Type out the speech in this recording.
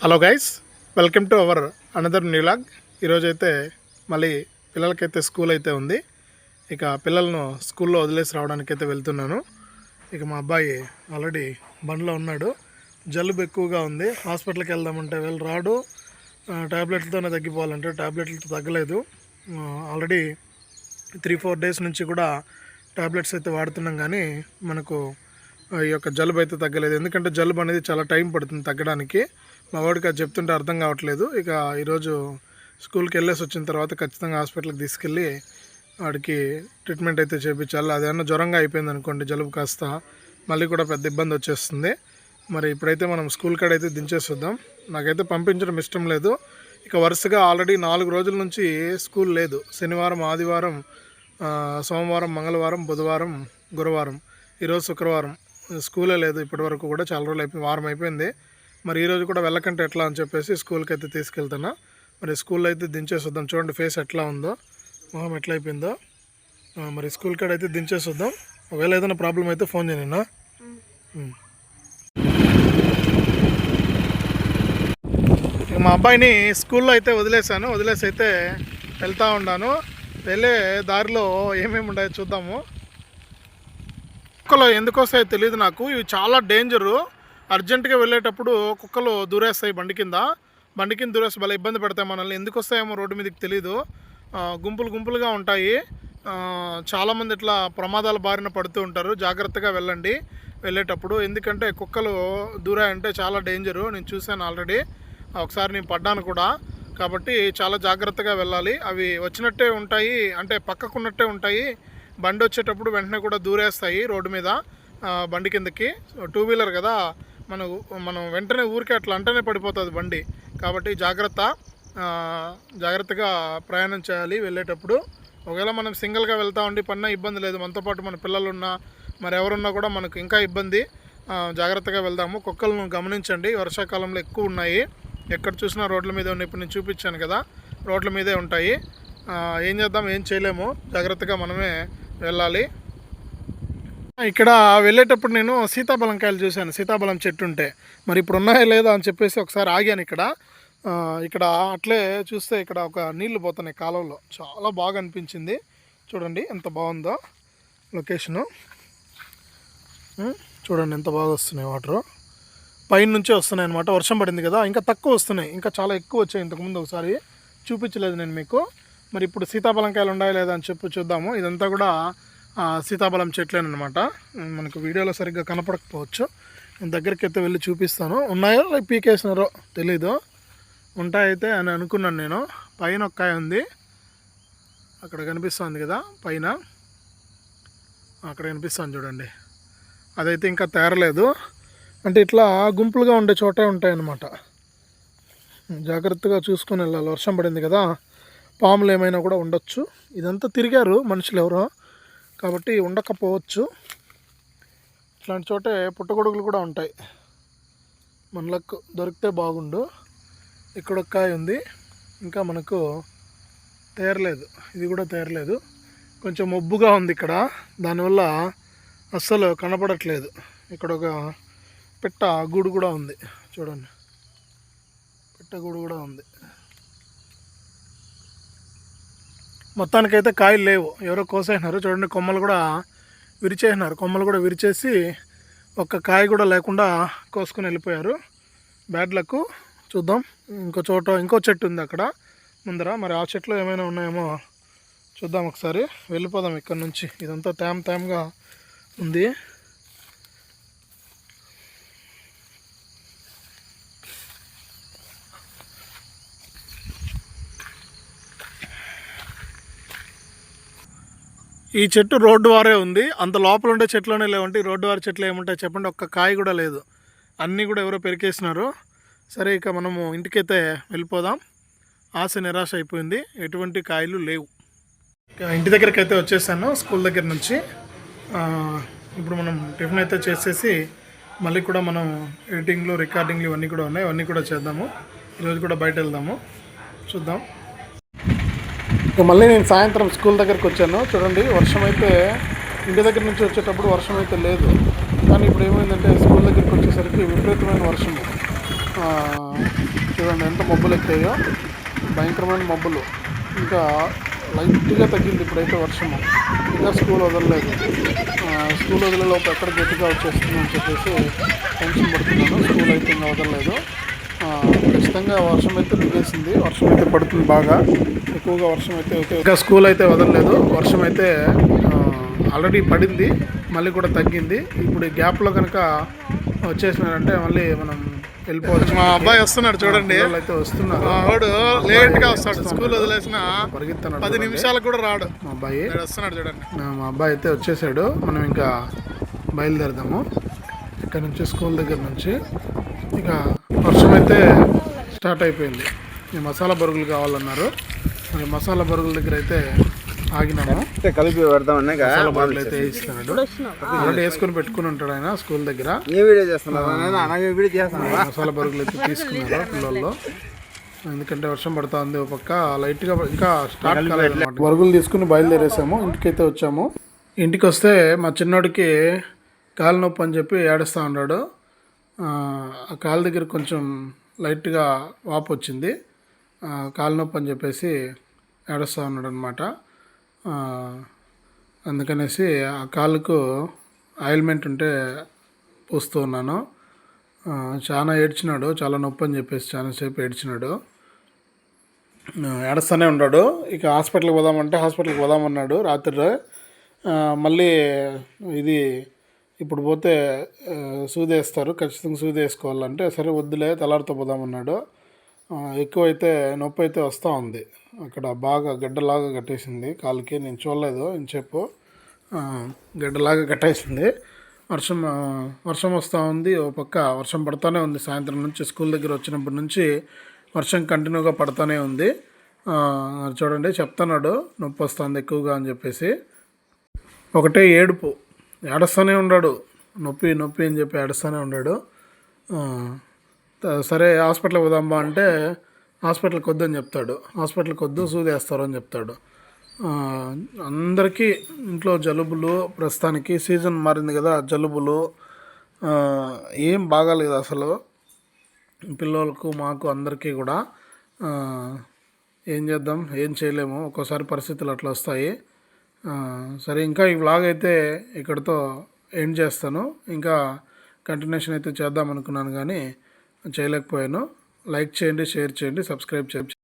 Hello guys welcome to our another vlog ఈరోజైతే మళ్ళీ పిల్లలకైతే స్కూల్ అయితే ఉంది. ఇక పిల్లలను స్కూల్లో వదిలేసి రావడానికి అయితే వెళ్తున్నాను. ఇక మా అబ్బాయి ఆల్రెడీ బండిలో ఉన్నాడు. జలుబు ఎక్కువగా ఉంది. హాస్పిటల్కి వెళ్దామంటే వెళ్ళి రాడు. ట్యాబ్లెట్లతోనే తగ్గిపోవాలంటే ట్యాబ్లెట్లతో తగ్గలేదు. ఆల్రెడీ త్రీ ఫోర్ డేస్ నుంచి కూడా ట్యాబ్లెట్స్ అయితే వాడుతున్నాం కానీ మనకు ఆ, ఈ యొక్క జలుబు అయితే తగ్గలేదు. ఎందుకంటే జలుబు అనేది చాలా టైం పడుతుంది తగ్గడానికి. మా వాడికి అది చెప్తుంటే అర్థం కావట్లేదు. ఇక ఈరోజు స్కూల్కి వెళ్ళేసి వచ్చిన తర్వాత ఖచ్చితంగా హాస్పిటల్కి తీసుకెళ్ళి వాడికి ట్రీట్మెంట్ అయితే చేయించాలి అదేమన్నా జ్వరంగా అయిపోయింది అనుకోండి జలుబు కాస్త మళ్ళీ కూడా పెద్ద ఇబ్బంది వచ్చేస్తుంది. మరి ఇప్పుడైతే మనం స్కూల్ కాడ అయితే దించేస్తుందాం నాకైతే పంపించడం ఇష్టం లేదు. ఇక వరుసగా ఆల్రెడీ నాలుగు రోజుల నుంచి స్కూల్ లేదు. శనివారం ఆదివారం సోమవారం మంగళవారం బుధవారం గురువారం ఈరోజు శుక్రవారం స్కూలే లేదు. ఇప్పటి వరకు కూడా చాలా రోజులు అయిపోయింది వారం అయిపోయింది. మరి ఈరోజు కూడా వెళ్ళకంటే ఎట్లా అని చెప్పేసి స్కూల్కి అయితే తీసుకెళ్తున్నా. మరి స్కూల్లో అయితే దించేసొద్దాం. చూడండి ఫేస్ ఎట్లా ఉందో మొహం ఎట్లా అయిపోయిందో ఆ, మరి స్కూల్ కాడ అయితే దించేసొద్దాం. ఒకవేళ ఏదైనా ప్రాబ్లం అయితే ఫోన్ చేయను మా అబ్బాయిని స్కూల్లో అయితే వదిలేశాను. వదిలేసి అయితే వెళ్తా ఉన్నాను వెళ్ళే దారిలో ఏమేమి ఉన్నాయో చూద్దాము. కుక్కలు ఎందుకు వస్తాయో తెలియదు నాకు. ఇవి చాలా డేంజరు. అర్జెంటుగా వెళ్ళేటప్పుడు కుక్కలు దూరేస్తాయి బండి కింద. బండి కింద దూరేస్తే భలే ఇబ్బంది పెడతాయి మనల్ని. ఎందుకు వస్తాయేమో రోడ్డు మీదకి తెలియదు గుంపులు గుంపులుగా ఉంటాయి. చాలామంది ఇట్లా ప్రమాదాల బారిన పడుతూ ఉంటారు. జాగ్రత్తగా వెళ్ళండి వెళ్ళేటప్పుడు. ఎందుకంటే కుక్కలు దూరాయంటే చాలా డేంజరు. నేను చూశాను ఆల్రెడీ. ఒకసారి నేను పడ్డాను కూడా. కాబట్టి చాలా జాగ్రత్తగా వెళ్ళాలి. అవి వచ్చినట్టే ఉంటాయి. అంటే పక్కకున్నట్టే ఉంటాయి. బండి వచ్చేటప్పుడు వెంటనే కూడా దూరేస్తాయి రోడ్డు మీద. బండి కిందకి. టూ వీలర్ కదా. మనం మనం వెంటనే ఊరికే అట్లా అంటనే పడిపోతుంది బండి. కాబట్టి జాగ్రత్త జాగ్రత్తగా ప్రయాణం చేయాలి వెళ్ళేటప్పుడు. ఒకవేళ మనం సింగిల్గా వెళ్తా ఉండి పన్నా ఇబ్బంది లేదు. మనతో పాటు మన పిల్లలు ఉన్నా మరి ఎవరున్నా కూడా మనకు ఇంకా ఇబ్బంది. జాగ్రత్తగా వెళ్దాము. కుక్కలను గమనించండి. వర్షాకాలంలో ఎక్కువ ఉన్నాయి. ఎక్కడ చూసినా రోడ్ల మీద ఉన్నాయి. ఇప్పుడు నేను చూపించాను కదా రోడ్ల మీదే ఉంటాయి. ఏం చేద్దాం ఏం చేయలేము. జాగ్రత్తగా మనమే వెళ్ళాలి. ఇక్కడ వెళ్ళేటప్పుడు నేను సీతాఫలం కాయలు చూశాను. సీతాఫలం చెట్టు ఉంటే. మరి ఇప్పుడు ఉన్నాయా లేదా అని చెప్పేసి ఒకసారి ఆగాను ఇక్కడ. ఇక్కడ అట్లే చూస్తే ఇక్కడ ఒక నీళ్ళు పోతున్నాయి కాలంలో చాలా బాగా అనిపించింది. చూడండి ఎంత బాగుందో లొకేషను. చూడండి ఎంత బాగా వస్తున్నాయి వాటర్. పైన నుంచే వస్తున్నాయి అనమాట వర్షం పడింది కదా ఇంకా తక్కువ వస్తున్నాయి. ఇంకా చాలా ఎక్కువ వచ్చాయి ఇంతకుముందు ఒకసారి. చూపించలేదు నేను మీకు. మరి ఇప్పుడు సీతాఫలం కాయలు ఉన్నాయా లేదా అని చెప్పి చూద్దాము. ఇదంతా కూడా సీతాఫలం సీతాఫలం అనమాట మనకు వీడియోలో సరిగ్గా కనపడకపోవచ్చు. నేను దగ్గరికి అయితే వెళ్ళి చూపిస్తాను. ఉన్నాయో పీకేసినారో తెలీదు. ఉంటాయితే అని అనుకున్నాను నేను. పైన ఒక్కాయ ఉంది. అక్కడ కనిపిస్తుంది కదా పైన. అక్కడ కనిపిస్తుంది చూడండి. అదైతే ఇంకా తేరలేదు. అంటే ఇట్లా గుంపులుగా ఉండే చోటే ఉంటాయన్నమాట. జాగ్రత్తగా చూసుకొని వెళ్ళాలి. వర్షం పడింది కదా. పాములు ఏమైనా కూడా ఉండొచ్చు. ఇదంతా తిరిగారు మనుషులు ఎవరో. కాబట్టి ఉండకపోవచ్చు. ఇట్లాంటి చోటే పుట్టగొడుగులు కూడా ఉంటాయి. మనలకు దొరికితే బాగుండు. ఇక్కడ ఒక కాయ ఉంది. ఇంకా మనకు తేరలేదు. ఇది కూడా తేరలేదు. కొంచెం మబ్బుగా ఉంది ఇక్కడ. దానివల్ల అస్సలు కనపడట్లేదు. ఇక్కడ ఒక పెట్ట గూడు కూడా ఉంది. చూడండి. పెట్ట గూడు కూడా ఉంది. మొత్తానికైతే కాయలు లేవు. ఎవరో కోసేసినారు. చూడండి కొమ్మలు కూడా విరిచేసినారు. కొమ్మలు కూడా విరిచేసి ఒక్క కాయ కూడా లేకుండా కోసుకొని వెళ్ళిపోయారు. బ్యాడ్ లక్ చూద్దాం. ఇంకో చోట ఇంకో చెట్టు ఉంది అక్కడ. ముందర. మరి ఆ చెట్లు ఏమైనా ఉన్నాయేమో చూద్దాం ఒకసారి. వెళ్ళిపోదాం ఇక్కడ నుంచి. ఇదంతా తేమ తేమగా ఉంది. ఈ చెట్టు రోడ్డు వారే ఉంది. అంత లోపల ఉండే చెట్లోనే లేవంటే ఈ రోడ్డు వారి చెట్లు ఏముంటాయి చెప్పండి. ఒక్క కాయ కూడా లేదు. అన్నీ కూడా ఎవరో పెరికేసినారు. సరే ఇక మనము ఇంటికైతే వెళ్ళిపోదాం. ఆశ నిరాశ అయిపోయింది. ఎటువంటి కాయలు లేవు. ఇక ఇంటి దగ్గరికి అయితే వచ్చేసాను స్కూల్ దగ్గర నుంచి. ఇప్పుడు మనం టిఫిన్ అయితే చేసేసి మళ్ళీ కూడా మనం ఎడిటింగ్లు రికార్డింగ్లు ఇవన్నీ కూడా ఉన్నాయి. అవన్నీ కూడా చేద్దాము. ఈరోజు కూడా బయట వెళ్దాము. చూద్దాం. ఇక మళ్ళీ నేను సాయంత్రం స్కూల్ దగ్గరికి వచ్చాను. చూడండి వర్షం అయితే ఇంటి దగ్గర నుంచి వచ్చేటప్పుడు వర్షం అయితే లేదు. కానీ ఇప్పుడు ఏమైందంటే స్కూల్ దగ్గరికి వచ్చేసరికి విపరీతమైన వర్షం. చూడండి ఎంత మబ్బులు ఎక్కాయో. భయంకరమైన మబ్బులు. ఇంకా లైట్గా తగ్గింది ఇప్పుడైతే వర్షము ఇంకా స్కూల్ వదలలేదు. స్కూల్ వదిలేలోపు ఎక్కడ గట్టిగా వచ్చేస్తుంది అని చెప్పేసి టెన్షన్ పడుతున్నాను. స్కూల్ అయితే ఇంకా వదలలేదు. ఖచ్చితంగా వర్షం అయితే దిగేసింది వర్షం అయితే పడుతుంది బాగా. ఎక్కువగా వర్షం అయితే అయితే ఇంకా స్కూల్ అయితే వదలలేదు. వర్షం అయితే ఆల్రెడీ పడింది. మళ్ళీ కూడా తగ్గింది. ఇప్పుడు ఈ గ్యాప్లో కనుక వచ్చేసినారంటే మళ్ళీ మనం వెళ్ళిపోవచ్చు. మా అబ్బాయి వస్తున్నాడు చూడండి. అయితే వస్తున్నారు. మా వాడు లేట్గా వస్తాడు. స్కూల్ వదిలేసిన పరిగెత్తన్నాడు పది నిమిషాలకు కూడా రాడు. మా అబ్బాయి. వస్తున్నాడు చూడండి. మా అబ్బాయి అయితే వచ్చేసాడు. మనం ఇంకా బయలుదేరదాము. ఇక్కడ నుంచి స్కూల్ దగ్గర నుంచి. ఇక వర్షం అయితే స్టార్ట్ అయిపోయింది. ఈ మసాలా బరుగులు కావాలన్నారు. మరి మసాలా బరుగుల దగ్గర అయితే ఆగినాము. కలిపి పెడదామనే మసాలా బరుగులు అయితే వేయిస్తున్నాడు. ఆల్రెడీ వేసుకొని పెట్టుకుని ఉంటాడు ఆయన స్కూల్ దగ్గర. మసాలా బరుగులు అయితే తీసుకున్నారు పిల్లల్లో. ఎందుకంటే వర్షం పడతా ఉంది ఒక పక్క. లైట్గా ఇంకా స్టార్ట్ కాలేదన్నమాట బరుగులు తీసుకుని బయలుదేరేసాము. ఇంటికైతే వచ్చాము. ఇంటికి వస్తే మా చిన్నోడికి కాలు నొప్పి అని చెప్పి ఏడుస్తూ ఉన్నాడు. ఆ కాలు దగ్గర కొంచెం లైట్గా వాపు వచ్చింది. కాలు నొప్పి అని చెప్పేసి ఏడుస్తూ ఉన్నాడు అనమాట అందుకనేసి ఆ కాలుకు ఆయిల్మెంట్ ఉంటే పూస్తూ ఉన్నాను. చాలా ఏడ్చినాడు చాలా నొప్పి అని చెప్పేసి చాలాసేపు ఏడ్చినాడు. ఏడస్తూనే ఏడుస్తూనే ఉన్నాడు. ఇక హాస్పిటల్కి పోదామంటే హాస్పిటల్కి పోదామన్నాడు రాత్రి మళ్ళీ ఇది ఇప్పుడు పోతే సూదేస్తారు. సూది వేస్తారు ఖచ్చితంగా సూది వేసుకోవాలంటే సరే వద్దులే తలారితో పోదామన్నాడు ఎక్కువైతే నొప్పి అయితే వస్తూ ఉంది. అక్కడ బాగా గడ్డలాగా కట్టేసింది. కాలుకి నేను చూడలేదు ఇంచేపు చెప్పు. గడ్డలాగా కట్టేసింది. వర్షం వర్షం వస్తూ ఉంది. ఓ పక్క వర్షం పడుతూనే ఉంది. సాయంత్రం నుంచి స్కూల్ దగ్గర వచ్చినప్పటి నుంచి వర్షం కంటిన్యూగా పడుతూనే ఉంది. చూడండి చెప్తున్నాడు. నొప్పి వస్తుంది ఎక్కువగా అని చెప్పేసి. ఒకటే ఏడుపు. ఏడుస్తూనే ఉన్నాడు నొప్పి నొప్పి అని చెప్పి ఏడుస్తూనే ఉన్నాడు సరే హాస్పిటల్కి పోదాంబా అంటే హాస్పిటల్కి వద్దని చెప్తాడు. హాస్పిటల్కి వద్దు సూదేస్తారు అని చెప్తాడు. అందరికీ ఇంట్లో జలుబులు ప్రస్తుతానికి సీజన్ మారింది కదా జలుబులు ఏం బాగాలేదు అసలు. పిల్లలకు మాకు అందరికీ కూడా ఏం చేద్దాం ఏం చేయలేము. ఒక్కోసారి పరిస్థితులు అట్లా వస్తాయి. సరే ఇంకా ఈ వ్లాగ్ అయితే ఇక్కడితో ఎండ్ చేస్తాను. ఇంకా కంటిన్యూషన్ అయితే చేద్దాం అనుకున్నాను కానీ చేయలేకపోయాను. లైక్ చేయండి షేర్ చేయండి సబ్స్క్రైబ్ చేయండి.